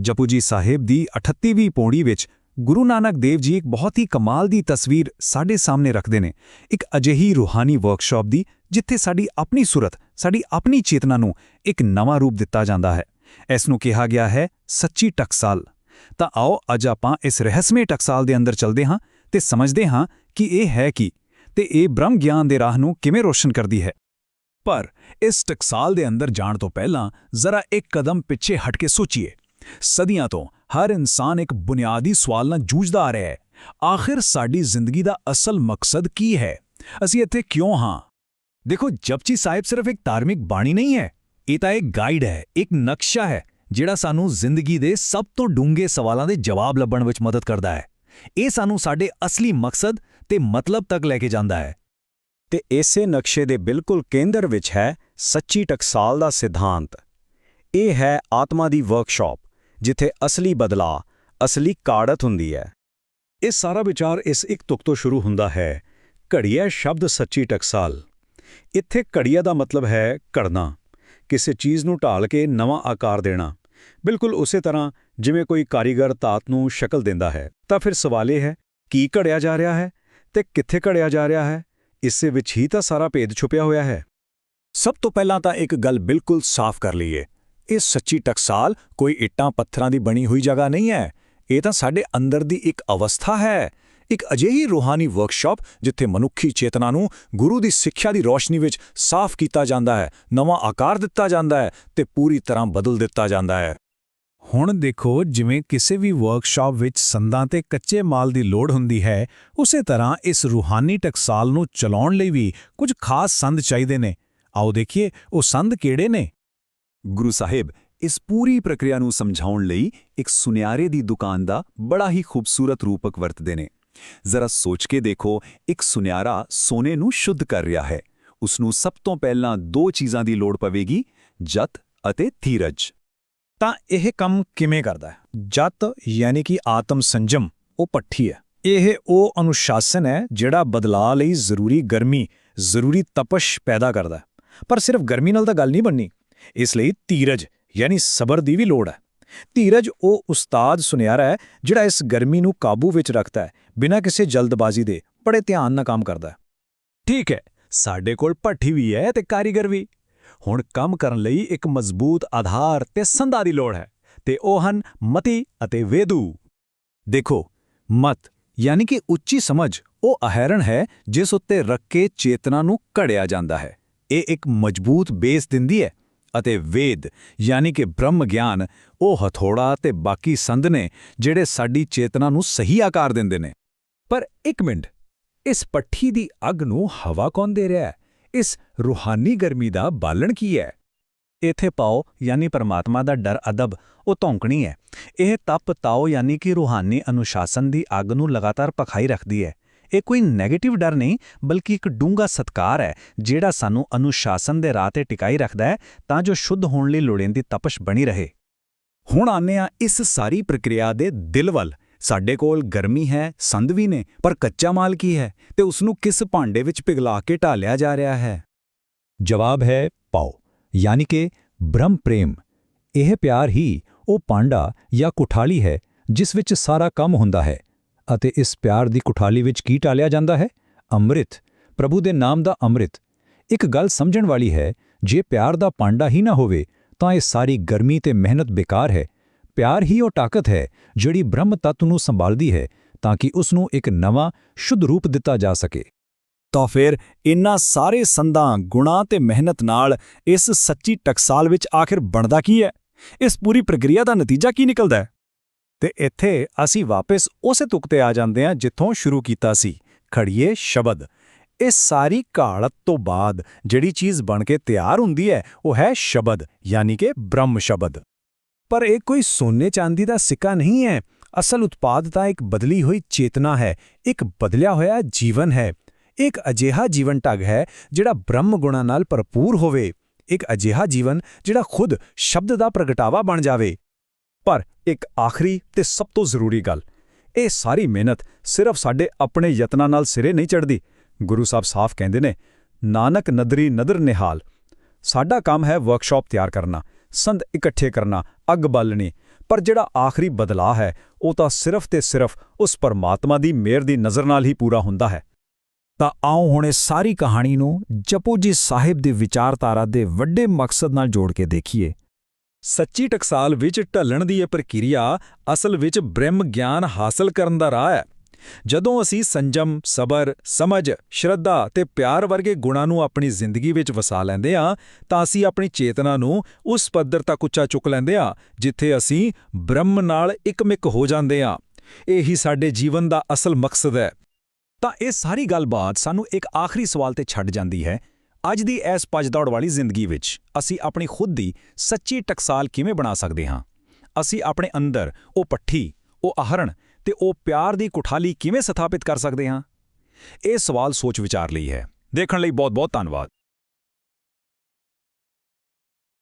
ਜਪੁਜੀ ਸਾਹਿਬ ਦੀ 38ਵੀਂ ਪੌੜੀ ਵਿੱਚ ਗੁਰੂ ਨਾਨਕ ਦੇਵ ਜੀ ਇੱਕ ਬਹੁਤ ਹੀ ਕਮਾਲ ਦੀ ਤਸਵੀਰ ਸਾਡੇ ਸਾਹਮਣੇ ਰੱਖਦੇ ਨੇ। ਇੱਕ ਅਜਿਹੀ ਰੂਹਾਨੀ ਵਰਕਸ਼ਾਪ ਦੀ, ਜਿੱਥੇ ਸਾਡੀ ਆਪਣੀ ਸੂਰਤ, ਸਾਡੀ ਆਪਣੀ ਚੇਤਨਾ ਨੂੰ ਇੱਕ ਨਵਾਂ ਰੂਪ ਦਿੱਤਾ ਜਾਂਦਾ ਹੈ। ਇਸ ਨੂੰ ਕਿਹਾ ਗਿਆ ਹੈ ਸੱਚੀ ਟਕਸਾਲ। ਤਾਂ ਆਓ ਅੱਜ ਆਪਾਂ ਇਸ ਰਹੱਸਮਈ ਟਕਸਾਲ ਦੇ ਅੰਦਰ ਚੱਲਦੇ ਹਾਂ ਤੇ ਸਮਝਦੇ ਹਾਂ ਕਿ ਇਹ ਹੈ ਕੀ ਤੇ ਇਹ ਬ੍ਰਹਮ ਗਿਆਨ ਦੇ ਰਾਹ ਨੂੰ ਕਿਵੇਂ ਰੋਸ਼ਨ ਕਰਦੀ ਹੈ। ਪਰ ਇਸ ਟਕਸਾਲ ਦੇ ਅੰਦਰ ਜਾਣ ਤੋਂ ਪਹਿਲਾਂ ਜ਼ਰਾ ਇੱਕ ਕਦਮ ਪਿੱਛੇ ਹਟ ਕੇ ਸੋਚੀਏ। ਸਦੀਆਂ ਤੋਂ ਹਰ ਇਨਸਾਨ ਇੱਕ ਬੁਨਿਆਦੀ ਸਵਾਲ ਨਾਲ ਜੂਝਦਾ ਆ ਰਿਹਾ ਹੈ। ਆਖਿਰ ਸਾਡੀ ਜ਼ਿੰਦਗੀ ਦਾ ਅਸਲ ਮਕਸਦ ਕੀ ਹੈ? ਅਸੀਂ ਇੱਥੇ ਕਿਉਂ ਹਾਂ? ਦੇਖੋ, ਜਪਜੀ ਸਾਹਿਬ ਸਿਰਫ ਇੱਕ ਧਾਰਮਿਕ ਬਾਣੀ ਨਹੀਂ ਹੈ। ਇਹ ਤਾਂ ਇੱਕ ਗਾਈਡ ਹੈ, ਇੱਕ ਨਕਸ਼ਾ ਹੈ, ਜਿਹੜਾ ਸਾਨੂੰ ਜ਼ਿੰਦਗੀ ਦੇ ਸਭ ਤੋਂ ਡੂੰਘੇ ਸਵਾਲਾਂ ਦੇ ਜਵਾਬ ਲੱਭਣ ਵਿੱਚ ਮਦਦ ਕਰਦਾ ਹੈ। ਇਹ ਸਾਨੂੰ ਸਾਡੇ ਅਸਲੀ ਮਕਸਦ ਤੇ ਮਤਲਬ ਤੱਕ ਲੈ ਕੇ ਜਾਂਦਾ ਹੈ। ਤੇ ਇਸੇ ਨਕਸ਼ੇ ਦੇ ਬਿਲਕੁਲ ਕੇਂਦਰ ਵਿੱਚ ਹੈ ਸੱਚੀ ਟਕਸਾਲ ਦਾ ਸਿਧਾਂਤ। ਇਹ ਹੈ ਆਤਮਾ ਦੀ ਵਰਕਸ਼ਾਪ ਜਿੱਥੇ ਅਸਲੀ ਬਦਲਾਅ ਅਸਲੀ ਕਾੜਤ ਹੁੰਦੀ ਹੈ। ਇਹ ਸਾਰਾ ਵਿਚਾਰ ਇਸ ਇੱਕ ਤੁਕ ਤੋਂ ਸ਼ੁਰੂ ਹੁੰਦਾ ਹੈ ਘੜੀਆ ਸ਼ਬਦ ਸੱਚੀ ਟਕਸਾਲ। ਇੱਥੇ ਘੜੀਆ ਦਾ ਮਤਲਬ ਹੈ ਘੜਨਾ, ਕਿਸੇ ਚੀਜ਼ ਨੂੰ ਢਾਲ ਕੇ ਨਵਾਂ ਆਕਾਰ ਦੇਣਾ। ਬਿਲਕੁਲ ਉਸੇ ਤਰ੍ਹਾਂ ਜਿਵੇਂ ਕੋਈ ਕਾਰੀਗਰ ਤਾਤ ਨੂੰ ਸ਼ਕਲ ਦਿੰਦਾ ਹੈ, ਤਾਂ ਫਿਰ ਸਵਾਲ ਇਹ ਹੈ, ਕੀ ਘੜਿਆ ਜਾ ਰਿਹਾ ਹੈ ਤੇ ਕਿੱਥੇ ਘੜਿਆ ਜਾ ਰਿਹਾ ਹੈ? ਇਸੇ ਵਿੱਚ ਹੀ ਤਾਂ ਸਾਰਾ ਭੇਦ ਛੁਪਿਆ ਹੋਇਆ ਹੈ। ਸਭ ਤੋਂ ਪਹਿਲਾਂ ਤਾਂ ਇੱਕ ਗੱਲ ਬਿਲਕੁਲ ਸਾਫ਼ ਕਰ ਲਈਏ। ਇਹ ਸੱਚੀ ਟਕਸਾਲ ਕੋਈ ਇੱਟਾਂ ਪੱਥਰਾਂ ਦੀ ਬਣੀ ਹੋਈ ਜਗ੍ਹਾ ਨਹੀਂ ਹੈ। ਇਹ ਤਾਂ ਸਾਡੇ ਅੰਦਰ ਦੀ ਇੱਕ ਅਵਸਥਾ ਹੈ। ਇੱਕ ਅਜਿਹੀ ਰੂਹਾਨੀ ਵਰਕਸ਼ਾਪ ਜਿੱਥੇ ਮਨੁੱਖੀ ਚੇਤਨਾ ਨੂੰ ਗੁਰੂ ਦੀ ਸਿੱਖਿਆ ਦੀ ਰੋਸ਼ਨੀ ਵਿੱਚ ਸਾਫ਼ ਕੀਤਾ ਜਾਂਦਾ ਹੈ, ਨਵਾਂ ਆਕਾਰ ਦਿੱਤਾ ਜਾਂਦਾ ਹੈ ਤੇ ਪੂਰੀ ਤਰ੍ਹਾਂ ਬਦਲ ਦਿੱਤਾ ਜਾਂਦਾ ਹੈ। ਹੁਣ ਦੇਖੋ ਜਿਵੇਂ ਕਿਸੇ ਵੀ ਵਰਕਸ਼ਾਪ ਵਿੱਚ ਸੰਦਾਂ ਤੇ ਕੱਚੇ ਮਾਲ ਦੀ ਲੋੜ ਹੁੰਦੀ ਹੈ, ਉਸੇ ਤਰ੍ਹਾਂ ਇਸ ਰੂਹਾਨੀ ਟਕਸਾਲ ਨੂੰ ਚਲਾਉਣ ਲਈ ਵੀ ਕੁਝ ਖਾਸ ਸੰਦ ਚਾਹੀਦੇ ਨੇ। ਆਓ ਦੇਖੀਏ ਉਹ ਸੰਦ ਕਿਹੜੇ ਨੇ। ਗੁਰੂ ਸਾਹਿਬ, ਇਸ ਪੂਰੀ ਪ੍ਰਕਿਰਿਆ ਨੂੰ ਸਮਝਾਉਣ ਲਈ ਇੱਕ ਸੁਨਿਆਰੇ ਦੀ ਦੁਕਾਨ ਦਾ ਬੜਾ ਹੀ ਖੂਬਸੂਰਤ ਰੂਪਕ ਵਰਤਦੇ ਨੇ। ਜ਼ਰਾ ਸੋਚ ਕੇ ਦੇਖੋ, ਇੱਕ ਸੁਨਿਆਰਾ ਸੋਨੇ ਨੂੰ ਸ਼ੁੱਧ ਕਰ ਰਿਹਾ ਹੈ। ਉਸ ਨੂੰ ਸਭ ਤੋਂ ਪਹਿਲਾਂ ਦੋ ਚੀਜ਼ਾਂ ਦੀ ਲੋੜ ਪਵੇਗੀ, ਜਤ ਅਤੇ ਧੀਰਜ। ਤਾਂ ਇਹ ਕੰਮ ਕਿਵੇਂ ਕਰਦਾ ਹੈ? ਜਤ ਯਾਨੀ ਕਿ ਆਤਮ ਸੰਜਮ, ਉਹ ਪੱਠੀ ਹੈ। ਇਹ ਉਹ ਅਨੁਸ਼ਾਸਨ ਹੈ ਜਿਹੜਾ ਬਦਲਾਅ ਲਈ ਜ਼ਰੂਰੀ ਗਰਮੀ, ਜ਼ਰੂਰੀ ਤਪਸ਼ ਪੈਦਾ ਕਰਦਾ ਪਰ ਸਿਰਫ ਗਰਮੀ ਨਾਲ ਤਾਂ ਗੱਲ ਨਹੀਂ ਬਣਨੀ। ਇਸ ਲਈ ਧੀਰਜ ਯਾਨੀ ਸਬਰ ਦੀ ਵੀ ਲੋੜ ਹੈ। ਧੀਰਜ ਉਹ ਉਸਤਾਦ ਸੁਨਿਆਰਾ ਹੈ, ਜਿਹੜਾ ਇਸ ਗਰਮੀ ਨੂੰ ਕਾਬੂ ਵਿੱਚ ਰੱਖਦਾ ਹੈ, ਬਿਨਾਂ ਕਿਸੇ ਜਲਦਬਾਜ਼ੀ ਦੇ, ਬੜੇ ਧਿਆਨ ਨਾਲ ਕੰਮ ਕਰਦਾ ਹੈ। ਠੀਕ ਹੈ, ਸਾਡੇ ਕੋਲ ਭੱਠੀ ਵੀ ਹੈ ਤੇ ਕਾਰੀਗਰ ਵੀ। ਹੁਣ ਕੰਮ ਕਰਨ ਲਈ ਇੱਕ ਮਜ਼ਬੂਤ ਆਧਾਰ ਤੇ ਸੰਧਾ ਦੀ ਲੋੜ ਹੈ, ਤੇ ਉਹ ਹਨ ਮਤੀ ਅਤੇ ਵੇਦੂ। ਦੇਖੋ, ਮਤ, ਯਾਨੀ ਕਿ ਉੱਚੀ ਸਮਝ, ਉਹ ਅਹਰਣ ਹੈ, ਜਿਸ ਉੱਤੇ ਰੱਖ ਕੇ ਚੇਤਨਾ ਨੂੰ ਘੜਿਆ ਜਾਂਦਾ ਹੈ। ਇਹ ਇੱਕ ਮਜ਼ਬੂਤ ਬੇਸ ਦਿੰਦੀ ਹੈ। ਅਤੇ ਵੇਦ, ਯਾਨੀ ਕਿ ਬ੍ਰਹਮ ਗਿਆਨ, ਉਹ ਹਥੋੜਾ ਤੇ ਬਾਕੀ ਸੰਦ ਨੇ ਜਿਹੜੇ ਸਾਡੀ ਚੇਤਨਾ ਨੂੰ ਸਹੀ ਆਕਾਰ ਦਿੰਦੇ ਨੇ। ਪਰ ਇੱਕ ਮਿੰਟ, ਇਸ ਪੱਠੀ ਦੀ ਅੱਗ ਨੂੰ ਹਵਾ ਕੌਣ ਦੇ ਰਿਹਾ ਹੈ? ਇਸ ਰੂਹਾਨੀ ਗਰਮੀ ਦਾ ਬਾਲਣ ਕੀ ਹੈ? ਇਥੇ ਪਾਓ, ਯਾਨੀ ਪਰਮਾਤਮਾ ਦਾ ਡਰ, ਅਦਬ, ਉਹ ਧੌਂਕਣੀ ਹੈ। ਇਹ ਤਪ ਤਾਓ ਯਾਨੀ ਕਿ ਰੂਹਾਨੀ ਅਨੁਸ਼ਾਸਨ ਦੀ ਅੱਗ ਨੂੰ ਲਗਾਤਾਰ ਪਖਾਈ ਰੱਖਦੀ ਹੈ। ਇਹ ਕੋਈ 네ਗੇਟਿਵ ਡਰ ਨਹੀਂ, ਬਲਕਿ ਇੱਕ ਡੂੰਗਾ ਸਤਕਾਰ ਹੈ, ਜਿਹੜਾ ਸਾਨੂੰ ਅਨੁਸ਼ਾਸਨ ਦੇ ਰਾਹ ਤੇ ਟਿਕਾਈ ਰੱਖਦਾ ਹੈ, ਤਾਂ ਜੋ ਸ਼ੁੱਧ ਹੋਣ ਲਈ ਲੋੜੀਂਦੀ ਤਪਸ਼ ਬਣੀ ਰਹੇ। ਹੁਣ ਆਨੇ ਆ ਇਸ ਸਾਰੀ ਪ੍ਰਕਿਰਿਆ ਦੇ ਦਿਲ ਵੱਲ। ਸਾਡੇ ਕੋਲ ਗਰਮੀ ਹੈ, ਸੰਦ ਵੀ ਨੇ, ਪਰ ਕੱਚਾ ਮਾਲ ਕੀ ਹੈ? ਤੇ ਉਸ ਨੂੰ ਕਿਸ ਭਾਂਡੇ ਵਿੱਚ ਪਿਘਲਾ ਕੇ ਢਾਲਿਆ ਜਾ ਰਿਹਾ ਹੈ? ਜਵਾਬ ਹੈ ਪਾਓ, ਯਾਨੀ ਕਿ ਬ੍ਰਹਮ ਪ੍ਰੇਮ। ਇਹ ਪਿਆਰ ਹੀ ਉਹ ਪਾਂਡਾ ਜਾਂ ਕੁਠਾਲੀ ਹੈ, ਜਿਸ ਵਿੱਚ ਸਾਰਾ ਕੰਮ ਹੁੰਦਾ ਹੈ। ਅਤੇ ਇਸ ਪਿਆਰ ਦੀ ਕੁਠਾਲੀ ਵਿੱਚ ਕੀ ਟਾਲਿਆ ਜਾਂਦਾ ਹੈ? ਅੰਮ੍ਰਿਤ, ਪ੍ਰਭੂ ਦੇ ਨਾਮ ਦਾ ਅੰਮ੍ਰਿਤ। ਇੱਕ ਗੱਲ ਸਮਝਣ ਵਾਲੀ ਹੈ, ਜੇ ਪਿਆਰ ਦਾ ਪਾਂਡਾ ਹੀ ਨਾ ਹੋਵੇ, ਤਾਂ ਇਹ ਸਾਰੀ ਗਰਮੀ ਤੇ ਮਿਹਨਤ ਬੇਕਾਰ ਹੈ। ਪਿਆਰ ਹੀ ਉਹ ਤਾਕਤ ਹੈ, ਜਿਹੜੀ ਬ੍ਰਹਮ ਤੱਤ ਨੂੰ ਸੰਭਾਲਦੀ ਹੈ, ਤਾਂ ਕਿ ਉਸ ਨੂੰ ਇੱਕ ਨਵਾਂ, ਸ਼ੁੱਧ ਰੂਪ ਦਿੱਤਾ ਜਾ ਸਕੇ। ਤਾਂ ਫਿਰ ਇਨ੍ਹਾਂ ਸਾਰੇ ਸੰਦਾਂ, ਗੁਣਾਂ ਤੇ ਮਿਹਨਤ ਨਾਲ ਇਸ ਸੱਚੀ ਟਕਸਾਲ ਵਿੱਚ ਆਖਿਰ ਬਣਦਾ ਕੀ ਹੈ? ਇਸ ਪੂਰੀ ਪ੍ਰਕਿਰਿਆ ਦਾ ਨਤੀਜਾ ਕੀ ਨਿਕਲਦਾ ਹੈ? ਤੇ ਇੱਥੇ ਅਸੀਂ ਵਾਪਸ ਉਸੇ ਤੁਕ ਤੇ ਆ ਜਾਂਦੇ ਹਾਂ ਜਿੱਥੋਂ ਸ਼ੁਰੂ ਕੀਤਾ ਸੀ ਖੜੀਏ ਸ਼ਬਦ। ਇਹ ਸਾਰੀ ਘਾਲਤ ਤੋਂ ਬਾਅਦ ਜਿਹੜੀ ਚੀਜ਼ ਬਣ ਕੇ ਤਿਆਰ ਹੁੰਦੀ ਹੈ, ਉਹ ਹੈ ਸ਼ਬਦ, ਯਾਨੀ ਕਿ ਬ੍ਰਹਮ ਸ਼ਬਦ। ਪਰ ਇਹ ਕੋਈ ਸੋਨੇ ਚਾਂਦੀ ਦਾ ਸਿੱਕਾ ਨਹੀਂ ਹੈ। ਅਸਲ ਉਤਪਾਦ ਤਾਂ ਇੱਕ ਬਦਲੀ ਹੋਈ ਚੇਤਨਾ ਹੈ, ਇੱਕ ਬਦਲਿਆ ਹੋਇਆ ਜੀਵਨ ਹੈ। ਇੱਕ ਅਜਿਹਾ ਜੀਵਨ ਢੰਗ ਹੈ ਜਿਹੜਾ ਬ੍ਰਹਮ ਗੁਣਾ ਨਾਲ ਭਰਪੂਰ ਹੋਵੇ। ਇੱਕ ਅਜਿਹਾ ਜੀਵਨ ਜਿਹੜਾ ਖੁਦ ਸ਼ਬਦ ਦਾ ਪ੍ਰਗਟਾਵਾ ਬਣ ਜਾਵੇ। ਪਰ ਇੱਕ ਆਖਰੀ ਤੇ ਸਭ ਤੋਂ ਜ਼ਰੂਰੀ ਗੱਲ, ਇਹ ਸਾਰੀ ਮਿਹਨਤ ਸਿਰਫ ਸਾਡੇ ਆਪਣੇ ਯਤਨਾਂ ਨਾਲ ਸਿਰੇ ਨਹੀਂ ਚੜਦੀ ਗੁਰੂ ਸਾਹਿਬ ਸਾਫ਼ ਕਹਿੰਦੇ ਨੇ, ਨਾਨਕ ਨਦਰੀ ਨਦਰ ਨਿਹਾਲ, ਸਾਡਾ ਕੰਮ ਹੈ ਵਰਕਸ਼ਾਪ ਤਿਆਰ ਕਰਨਾ, ਸੰਦ ਇਕੱਠੇ ਕਰਨਾ, ਅੱਗ ਬਾਲਣੀ, ਪਰ ਜਿਹੜਾ ਆਖਰੀ ਬਦਲਾਅ ਹੈ, ਉਹ ਤਾਂ ਸਿਰਫ ਤੇ ਸਿਰਫ ਉਸ ਪਰਮਾਤਮਾ ਦੀ ਮਿਹਰ ਦੀ ਨਜ਼ਰ ਨਾਲ ਹੀ ਪੂਰਾ ਹੁੰਦਾ ਹੈ। ਤਾਂ ਆਓ ਹੁਣ ਇਸ ਸਾਰੀ ਕਹਾਣੀ ਨੂੰ ਜਪੋ ਜੀ ਸਾਹਿਬ ਦੇ ਵਿਚਾਰਧਾਰਾ ਦੇ ਵੱਡੇ ਮਕਸਦ ਨਾਲ ਜੋੜ ਕੇ ਦੇਖੀਏ। ਸੱਚੀ ਟਕਸਾਲ ਵਿੱਚ ਢਲਣ ਦੀ ਇਹ ਪ੍ਰਕਿਰਿਆ ਅਸਲ ਵਿੱਚ ਬ੍ਰਹਮ ਗਿਆਨ ਹਾਸਲ ਕਰਨ ਦਾ ਰਾਹ ਹੈ। ਜਦੋਂ ਅਸੀਂ ਸੰਜਮ, ਸਬਰ, ਸਮਝ, ਸ਼ਰਧਾ ਤੇ ਪਿਆਰ ਵਰਗੇ ਗੁਣਾਂ ਨੂੰ ਆਪਣੀ ਜ਼ਿੰਦਗੀ ਵਿੱਚ ਵਸਾ ਲੈਂਦੇ ਹਾਂ, ਤਾਂ ਅਸੀਂ ਆਪਣੀ ਚੇਤਨਾ ਨੂੰ ਉਸ ਪੱਧਰ ਤੱਕ ਉੱਚਾ ਚੁੱਕ ਲੈਂਦੇ ਹਾਂ, ਜਿੱਥੇ ਅਸੀਂ ਬ੍ਰਹਮ ਨਾਲ ਇੱਕਮਿਕ ਹੋ ਜਾਂਦੇ ਹਾਂ। ਇਹੀ ਸਾਡੇ ਜੀਵਨ ਦਾ ਅਸਲ ਮਕਸਦ ਹੈ। ਤਾਂ ਇਹ ਸਾਰੀ ਗੱਲਬਾਤ ਸਾਨੂੰ ਇੱਕ ਆਖਰੀ ਸਵਾਲ ਤੇ ਛੱਡ ਜਾਂਦੀ ਹੈ ਅੱਜ ਦੀ ਇਸ ਭੱਜ-ਦੌੜ ਵਾਲੀ ਜ਼ਿੰਦਗੀ ਵਿੱਚ ਅਸੀਂ ਆਪਣੀ ਖੁਦ ਦੀ ਸੱਚੀ ਟਕਸਾਲ ਕਿਵੇਂ ਬਣਾ ਸਕਦੇ ਹਾਂ? ਅਸੀਂ ਆਪਣੇ ਅੰਦਰ ਉਹ ਪੱਠੀ, ਉਹ ਆਹਰਣ ਤੇ ਉਹ ਪਿਆਰ ਦੀ ਕੁਠਾਲੀ ਕਿਵੇਂ ਸਥਾਪਿਤ ਕਰ ਸਕਦੇ ਹਾਂ? ਇਹ ਸਵਾਲ ਸੋਚ ਵਿਚਾਰ ਲਈ ਹੈ। ਦੇਖਣ ਲਈ ਬਹੁਤ-ਬਹੁਤ ਧੰਨਵਾਦ।